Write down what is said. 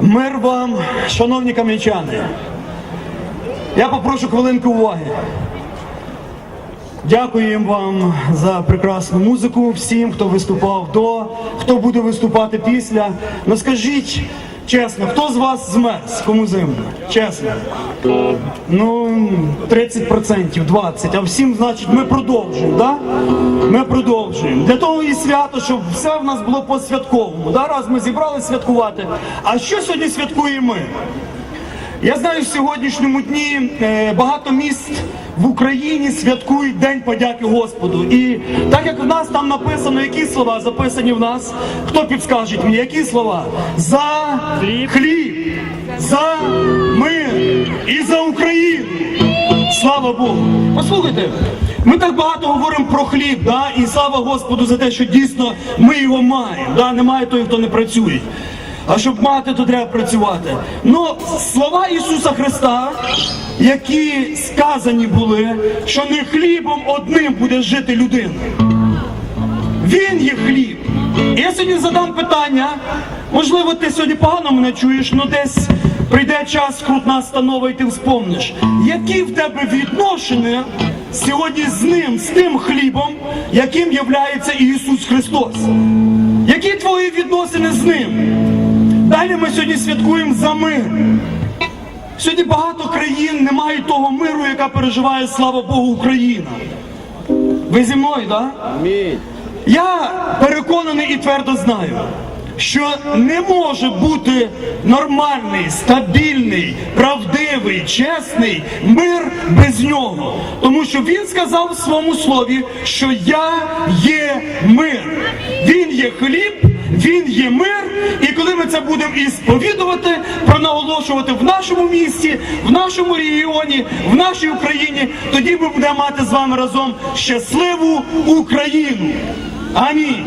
Мир вам, шановні кам'янчани. Я попрошу хвилинку уваги. Дякуємо вам за прекрасну музику, всім, хто виступав до, хто буде виступати після. Ну скажіть чесно, хто з вас змерз? Кому зимно? Чесно. Ну, 30%, 20%. А всім, значить, ми продовжуємо, да? Ми продовжуємо. Для того і свято, щоб все в нас було по-святковому. Да? Раз ми зібрали святкувати. А що сьогодні святкуємо ми? Я знаю, в сьогоднішньому дні е, багато міст в Україні святкують День подяки Господу. І так як в нас там написано, які слова записані в нас, хто підскаже мені, які слова? За Хліб. хліб, за мир і за Україну. Слава Богу! Послухайте, ми так багато говоримо про хліб, да? і слава Господу за те, що дійсно ми його маємо. Да? Немає того, хто не працює. А щоб мати, то треба працювати. Ну, слова Ісуса Христа, які сказані були, що не хлібом одним буде жити людина. Він є хліб. Я сьогодні задам питання. Можливо, ти сьогодні погано мене чуєш, але десь прийде час, крутна станова, і ти вспомниш, які в тебе відношення сьогодні з ним, з тим хлібом, яким являється Ісус Христос. Які твої відносини з ним? Далі ми сьогодні святкуємо за мир. Сьогодні багато країн не мають того миру, яка переживає, слава Богу, Україна. Ви зі мною, так? Да? Я переконаний і твердо знаю, що не може бути нормальний, стабільний, правдивий, чесний мир без нього. Тому що він сказав в своєму слові, що я є мир. Він є хліб, він є мир. І коли це будемо і сповідувати, пронаголошувати в нашому місті, в нашому регіоні, в нашій Україні, тоді ми будемо мати з вами разом щасливу Україну. Амінь.